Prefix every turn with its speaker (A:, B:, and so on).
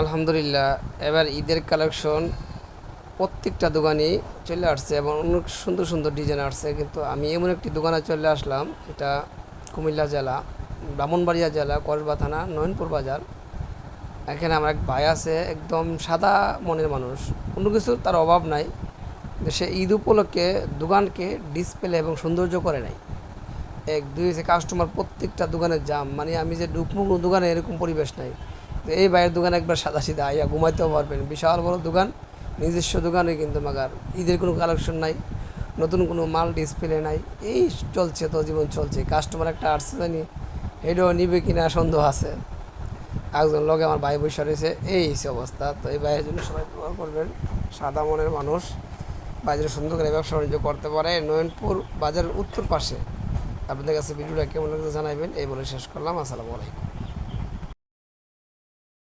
A: আলহামদুলিল্লাহ, এবার ঈদের কালেকশন প্রত্যেকটা দোকানে চলে আসছে এবং অনেক সুন্দর সুন্দর ডিজাইন আসছে। কিন্তু আমি এমন একটি দোকানে চলে আসলাম, এটা কুমিল্লা জেলা, ব্রাহ্মণবাড়িয়া জেলা, কসবা থানা, নয়নপুর বাজার। এখানে আমার এক ভাই আছে, একদম সাদা মনের মানুষ। কোনো কিছুর তার অভাব নাই। সে ঈদ উপলক্ষে দোকানকে ডিসপ্লে এবং সৌন্দর্য করে নাই। এক, দুই কাস্টমার প্রত্যেকটা দোকানে জাম মানে আমি যে ঢুকবো দোকানে এরকম পরিবেশ নাই। তো এই বাইরের দোকানে একবার সাদা সিধা আইয়া ঘুমাইতেও পারবেন। বিশাল বড় দোকান, নিজস্ব দোকানে কিন্তু মাগার। ঈদের কোনো কালেকশন নাই, নতুন কোনো মাল ডিসপ্লে নাই। এই চলছে তো, জীবন চলছে। কাস্টমার একটা আসছে জানি এটাও নিবে কিনা সন্দেহ আছে। একজন লগে আমার ভাই বসে রয়েছে, এই অবস্থা। তো এই ভাইয়ের জন্য সবাই দোয়া করবেন, সাদা মনের মানুষ। বাজারে সুন্দর করে ব্যবসা বাণিজ্য করতে পারে নয়নপুর বাজারের উত্তর পাশে। আপনাদের কাছে ভিডিওটা কেমন লাগছে জানাবেন এই বলে শেষ করলাম। আসসালামু আলাইকুম।